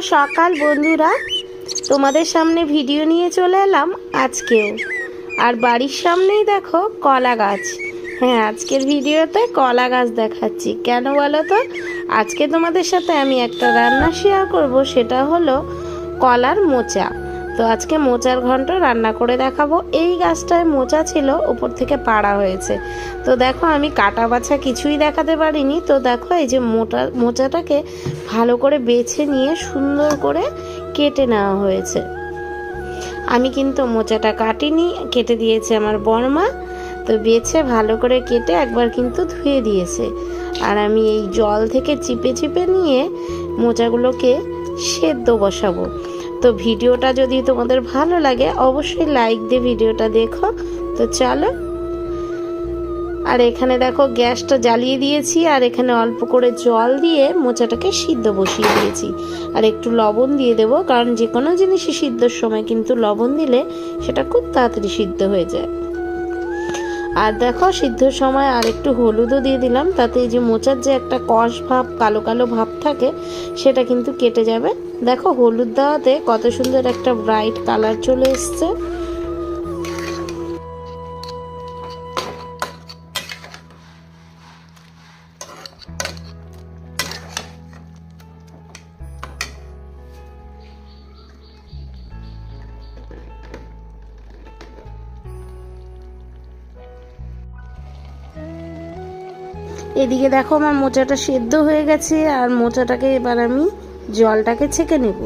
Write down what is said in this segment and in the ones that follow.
সকাল, বন্ধুরা। তোমাদের সামনে ভিডিও নিয়ে চলে এলাম আজকেও। আর বাড়ির সামনেই দেখো কলা গাছ। হ্যাঁ আজকের ভিডিওতে কলা গাছ দেখাচ্ছি। কেন বলো তো? আজকে তোমাদের সাথে আমি একটা রান্না শেয়ার করব, সেটা হলো কলার মোচা। তো আজকে মোচার ঘন্ট রান্না করে দেখাবো। এই গাছটায় মোচা ছিল, উপর থেকে পাড়া হয়েছে। তো দেখো, আমি কাটা বাছা কিছুই দেখাতে পারিনি। তো দেখো, এই যে মোটা, মোচাটাকে ভালো করে বেছে নিয়ে সুন্দর করে কেটে নেওয়া হয়েছে। আমি কিন্তু মোচাটা কাটিনি, কেটে দিয়েছে আমার বর্মা। তো বেছে ভালো করে কেটে একবার কিন্তু ধুয়ে দিয়েছে। আর আমি এই জল থেকে চিপে চিপে নিয়ে মোচাগুলোকে সেদ্ধ বসাবো। তো ভিডিওটা যদি তোমাদের ভালো লাগে, অবশ্যই লাইক দিয়ে ভিডিওটা দেখো। তো চলো। আর এখানে দেখো, গ্যাসটা জ্বালিয়ে দিয়েছি, আর এখানে অল্প করে জল দিয়ে মোচাটাকে সিদ্ধ বসিয়ে দিয়েছি। আর একটু লবণ দিয়ে দেব, কারণ যে কোনো জিনিসই সিদ্ধর সময় কিন্তু লবণ দিলে সেটা খুব তাড়াতাড়ি সিদ্ধ হয়ে যায়। আর দেখো সিদ্ধর সময় আর একটু হলুদও দিয়ে দিলাম, তাতে এই যে মোচার যে একটা কষ ভাব, কালো কালো ভাব থাকে, সেটা কিন্তু কেটে যাবে। দেখো, হলুদ দেওয়াতে কত সুন্দর একটা ব্রাইট কালার চলে এসছে। এদিকে দেখো, আমার মোচাটা সেদ্ধ হয়ে গেছে, আর মোচাটাকে এবার আমি জলটাকে ছেঁকে নেব।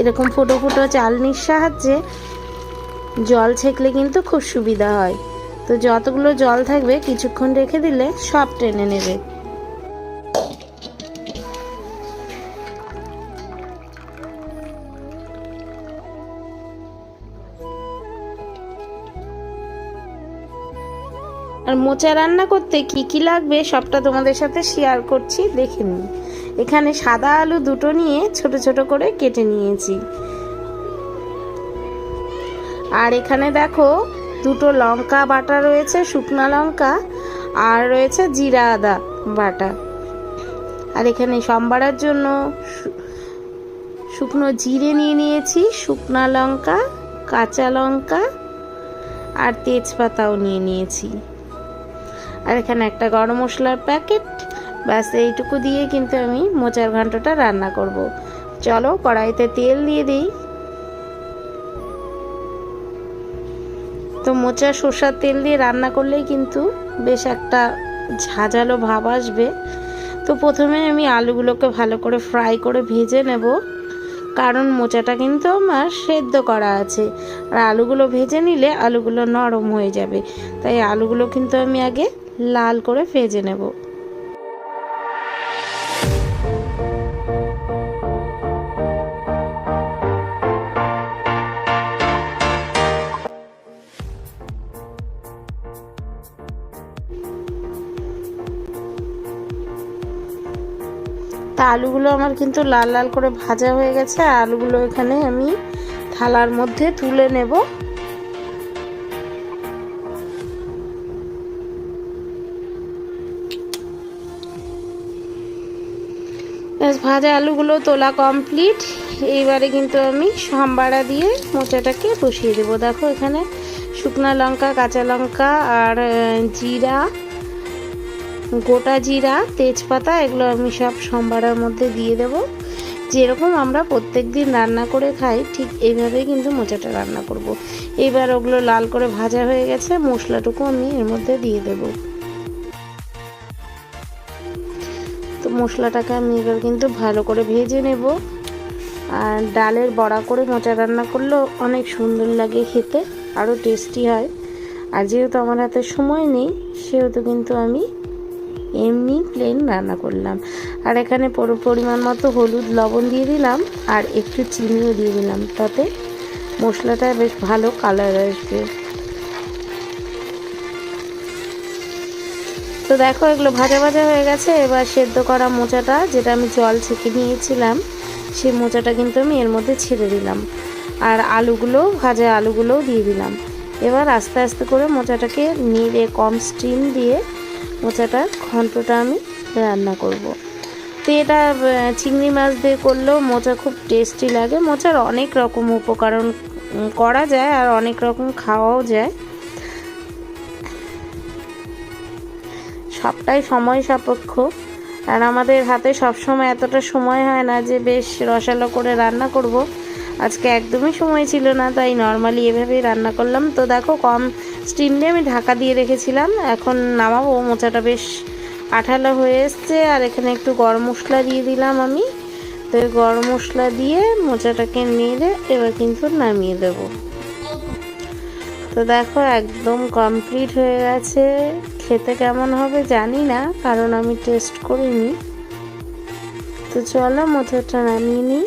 এরকম ফুটো ফুটো চালনির সাহায্যে জল ছেঁকলে কিন্তু খুব সুবিধা হয়। তো যতগুলো জল থাকবে কিছুক্ষণ রেখে দিলে সব টেনে নেবে। আর মোচা রান্না করতে কি কি লাগবে সবটা তোমাদের সাথে শেয়ার করছি, দেখে নিন। এখানে সাদা আলু দুটো নিয়ে ছোট ছোট করে কেটে নিয়েছি। আর এখানে দেখো দুটো লঙ্কা বাটা রয়েছে, শুকনা লঙ্কা, আর রয়েছে জিরা আদা বাটা। আর এখানে সম্বারার জন্য শুকনো জিরে নিয়ে নিয়েছি, শুকনা লঙ্কা, কাঁচা লঙ্কা, আর তেজপাতাও নিয়ে নিয়েছি। আর এখানে একটা গরম মশলার প্যাকেট ব্যাস, এইটুকু দিয়ে কিন্তু আমি মোচার ঘন্টটা রান্না করব। চলো, কড়াইতে তেল দিয়ে দিই। তো মোচা সর্ষার তেল দিয়ে রান্না করলেই কিন্তু বেশ একটা ঝাঁঝালো ভাব আসবে। তো প্রথমে আমি আলুগুলোকে ভালো করে ফ্রাই করে ভেজে নেব। কারণ মোচাটা কিন্তু আমার সেদ্ধ করা আছে। আর আলুগুলো ভেজে নিলে আলুগুলো নরম হয়ে যাবে। তাই আলুগুলো কিন্তু আমি আগে লাল করে ভেজে নেব। তা আলুগুলো আমার কিন্তু লাল লাল করে ভাজা হয়ে গেছে আলুগুলো এখানে আমি থালার মধ্যে তুলে নেব। ভাজা আলুগুলো তোলা কমপ্লিট। এইবারে কিন্তু আমি সাম্বাড়া দিয়ে মোচাটাকে বসিয়ে দেবো। দেখো এখানে শুকনা লঙ্কা, কাঁচা লঙ্কা, আর জিরা গোটা জিরা, তেজপাতা এগুলো আমি সব সম্বারার মধ্যে দিয়ে দেব। যেরকম আমরা প্রত্যেক দিন রান্না করে খাই, ঠিক এইভাবেই কিন্তু মোচাটা রান্না করব। এবার ওগুলো লাল করে ভাজা হয়ে গেছে, মশলাটুকু আমি এর মধ্যে দিয়ে দেব। তো মশলাটাকে আমি এবার কিন্তু ভালো করে ভেজে নেব। আর ডালের বড়া করে মোচা রান্না করলেও অনেক সুন্দর লাগে খেতে, আরও টেস্টি হয়। আর যেহেতু আমার হাতে সময় নেই, সেহেতু কিন্তু আমি এমনি প্লেন রান্না করলাম। আর এখানে পরিমাণ মতো হলুদ লবণ দিয়ে দিলাম, আর একটু চিনিও দিয়ে দিলাম। তাতে মশলাটা বেশ ভালো কালার আসবে। তো দেখো এগুলো ভাজা ভাজা হয়ে গেছে। এবার সেদ্ধ করা মোচাটা, যেটা আমি জল ছেঁকে নিয়েছিলাম, সেই মোচাটা কিন্তু আমি এর মধ্যে ছেড়ে দিলাম। আর আলুগুলো, ভাজা আলুগুলোও দিয়ে দিলাম। এবার আস্তে আস্তে করে মোচাটাকে নেড়ে, কম স্টিম দিয়ে মোচাটার ঘন্টটা আমি রান্না করব। তো এটা চিংড়ি মাছ দিয়ে করলেও মোচা খুব টেস্টি লাগে। মোচার অনেক রকম উপকরণ করা যায় আর অনেক রকম খাওয়াও যায়। সবটাই সময় সাপেক্ষ। আর আমাদের হাতে সবসময় এতটা সময় হয় না যে বেশ রসালো করে রান্না করব। আজকে একদমই সময় ছিল না, তাই নর্মালি এভাবেই রান্না করলাম। তো দেখো কম স্টিম দিয়ে আমি ঢাকা দিয়ে রেখেছিলাম। এখন নামাবো, মোচাটা বেশ আঠালো হয়ে এসছে, আর এখানে একটু গরম মশলা দিয়ে দিলাম আমি। তো গরম মশলা দিয়ে মোচাটাকে নিয়ে এবার কিন্তু নামিয়ে দেবো। তো দেখো, একদম কমপ্লিট হয়ে গেছে। খেতে কেমন হবে জানি না, কারণ আমি টেস্ট করিনি। তো চলো, মোচাটা নামিয়ে নিই।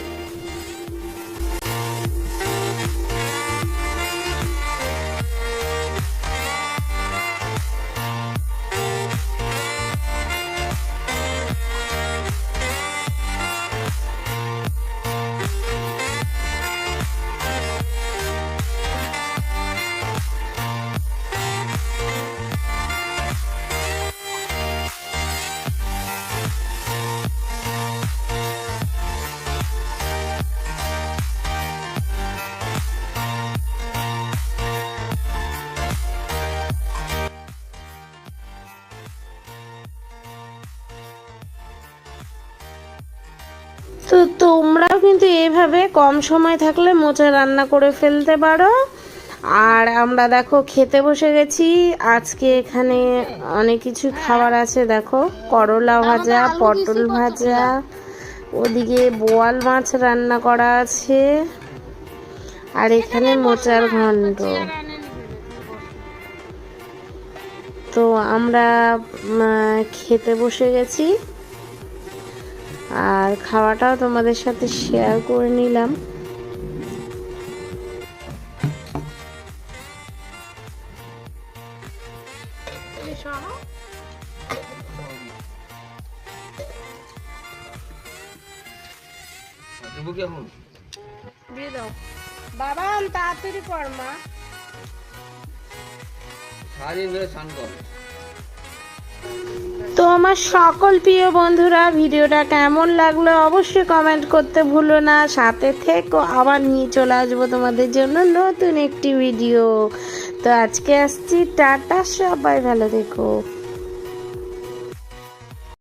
তো তোমরাও কিন্তু এভাবে কম সময় থাকলে মোচা রান্না করে ফেলতে পারো। আর আমরা দেখো খেতে বসে গেছি। আজকে এখানে অনেক কিছু খাবার আছে দেখো। করলা ভাজা পটল ভাজা ওদিকে বোয়াল মাছ রান্না করা আছে। আর এখানে মোচার ঘন্ট তো আমরা খেতে বসে গেছি। আর খাওয়াটাও তোমাদের সাথে শেয়ার করে নিলাম। দেবো কি এখন দিয়ে দাও। বাবা তাড়াতাড়ি কর মা। সারাদিন ধরে স্নান কর। তো আমার সকল প্রিয় বন্ধুরা, ভিডিওটা কেমন লাগল অবশ্যই কমেন্ট করতে ভুলো না। সাথে থেকো, আবার নিয়ে চলে আসব তোমাদের জন্য নতুন একটি ভিডিও তো আজকে আসছি, টাটা, সবাই ভালো থেকো।